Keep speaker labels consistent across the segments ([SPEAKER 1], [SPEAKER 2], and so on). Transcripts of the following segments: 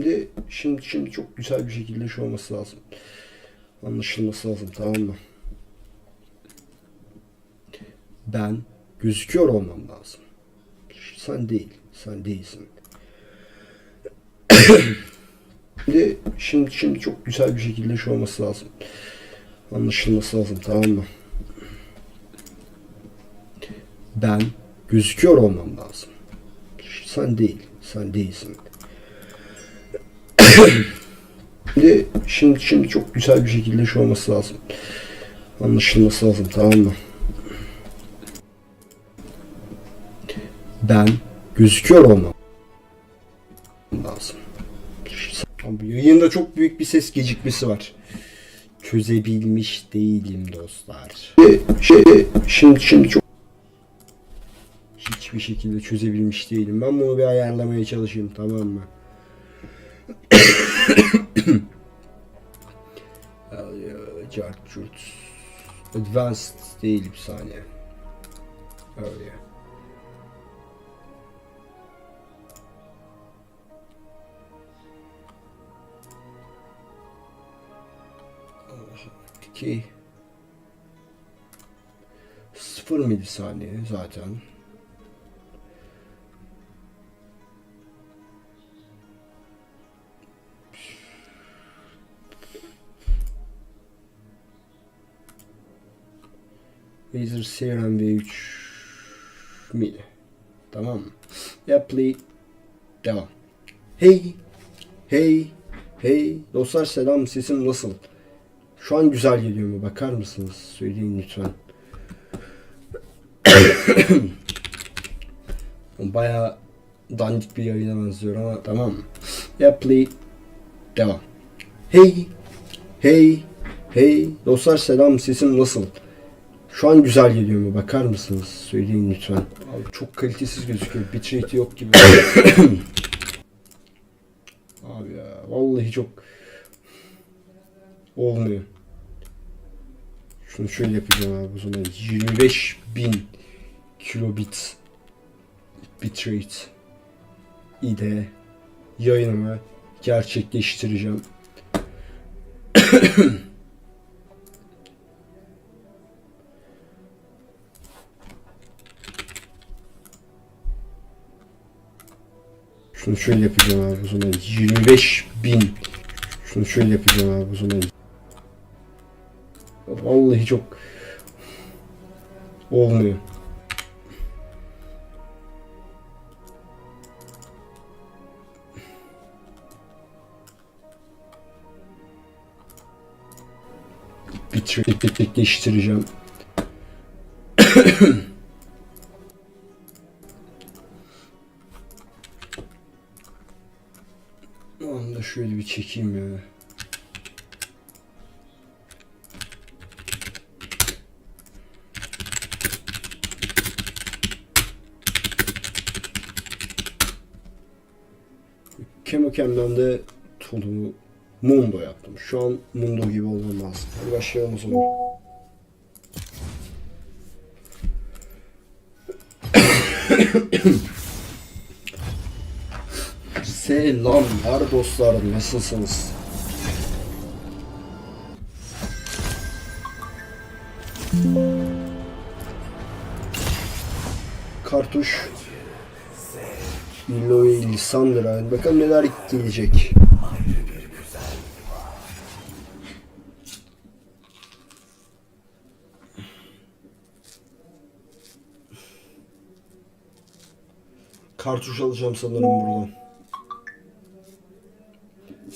[SPEAKER 1] Şimdi şimdi şimdi çok güzel bir şekilde şu olması lazım. Anlaşılması lazım tamam mı? Ben gözüküyor olmam lazım. Sen değil. Sen değilsin. şimdi şimdi şimdi çok güzel bir şekilde şu olması lazım. Anlaşılması lazım tamam mı? Ben gözüküyor olmam lazım. Sen değil. Sen değilsin. Şimdi, şimdi, şimdi çok güzel bir şekilde şu olması lazım. Anlaşılması lazım tamam mı? Ben gözüküyor olmam lazım. Abi yayında çok büyük bir ses gecikmesi var. Çözebilmiş değilim dostlar. Şey, şimdi, şimdi çok hiçbir şekilde çözebilmiş değilim. Ben bunu bir ayarlamaya çalışayım tamam mı? Cart. Advanced değil bir saniye. Öyle. Ki 0 milisaniye zaten. Razer Serum V3 mini. Tamam mı? Apply. Devam. Hey. Hey. Hey. Dostlar selam. Sesim nasıl? Şu an güzel geliyor mu? Bakar mısınız? Söyleyin lütfen. Baya dandik bir yayına benziyor ama tamam mı? Apply. Devam. Hey. Hey. Hey. Dostlar selam. Sesim nasıl? Şu an güzel geliyor mu? Bakar mısınız? Söyleyin lütfen. Abi çok kalitesiz gözüküyor. Bitrate yok gibi. Abi ya vallahi çok olmuyor. Şunu şöyle yapacağım abi o zaman. 25 bin kilobit bitrate ile yayınımı gerçekleştireceğim. Şunu şöyle yapacağım abi o zaman. 25 bin. Şunu şöyle yapacağım abi o zaman. Vallahi çok olmuyor. Bitir, değiştireceğim. Şöyle bir çekeyim ya. Kemokem'den de tulumu Mundo yaptım. Şu an Mundo gibi olmam lazım. Hadi başlayalım o zaman. Selamlar dostlarım nasılsınız? Kartuş Eloy Lissandra bakalım neler gelecek. Kartuş alacağım sanırım buradan.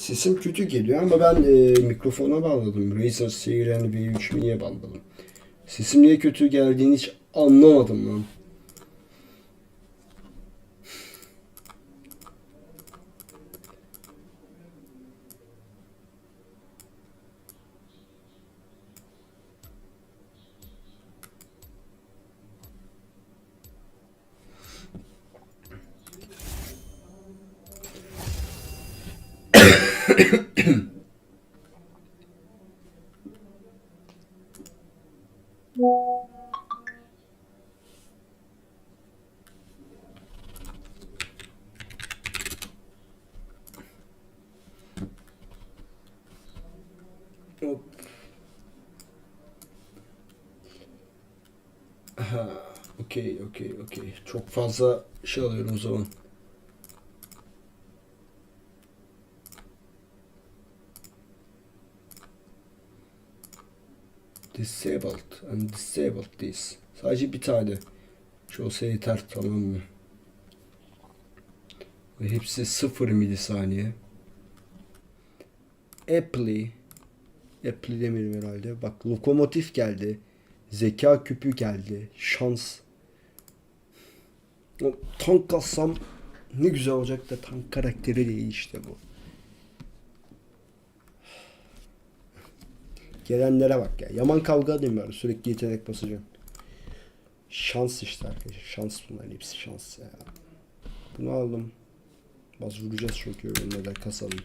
[SPEAKER 1] Sesim kötü geliyor ama ben e, mikrofona bağladım. Razer Seyren V3 Mini'ye bağladım. Sesim niye kötü geldiğini hiç anlamadım lan. Okey, okey, okey. Çok fazla şey alıyorum o zaman. Disabled and disabled this. Sadece bir tane. Şu olsa yeter tamam mı? Ve hepsi 0 milisaniye. Apply. Apply demiyorum herhalde. Bak lokomotif geldi. Zeka küpü geldi. Şans. Tank alsam ne güzel olacak da tank karakteri değil işte bu. Gelenlere bak ya. Yaman kavga edeyim ben. Sürekli yetenek basacağım. Şans işte arkadaşlar. Şans bunların hepsi şans ya. Bunu aldım. Baz vuracağız çünkü önüne de kasalım.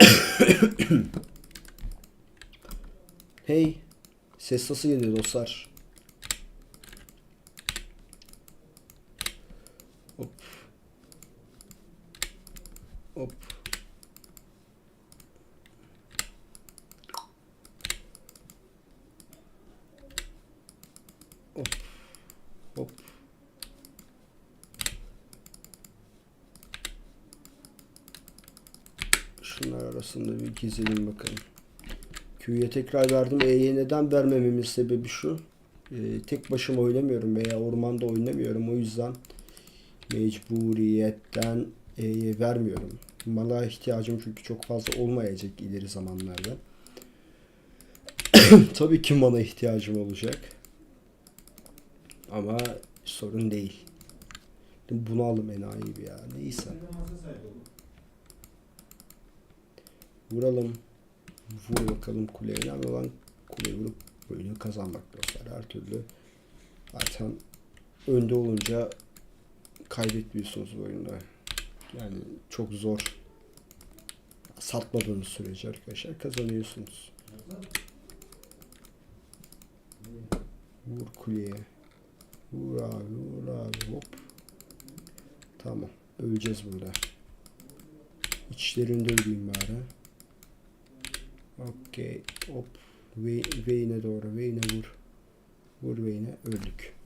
[SPEAKER 1] hey. Ses nasıl geliyor dostlar? Hop. Hop. Hop. Şunlar arasında bir gezelim bakalım. Q'ye tekrar verdim. E'ye neden vermememin sebebi şu. Ee, tek başıma oynamıyorum veya ormanda oynamıyorum. O yüzden mecburiyetten E'ye vermiyorum. Mala ihtiyacım çünkü çok fazla olmayacak ileri zamanlarda. Tabii ki mana ihtiyacım olacak. Ama sorun değil. Bunu aldım enayi gibi ya. Neyse. Vuralım. Vur bakalım kuleye. Önemli olan kuleye vurup oyunu kazanmak dostlar. Her türlü zaten önde olunca kaybetmiyorsunuz bu oyunda. Yani çok zor. Satmadığınız sürece arkadaşlar kazanıyorsunuz. Vur kuleye. Vur abi vur abi hop. Tamam. Öleceğiz burada. İçlerinde öleyim bari. Okey. Hop. Ve Vayne'e doğru. Vayne'e vur. Vur Vayne'e. Öldük.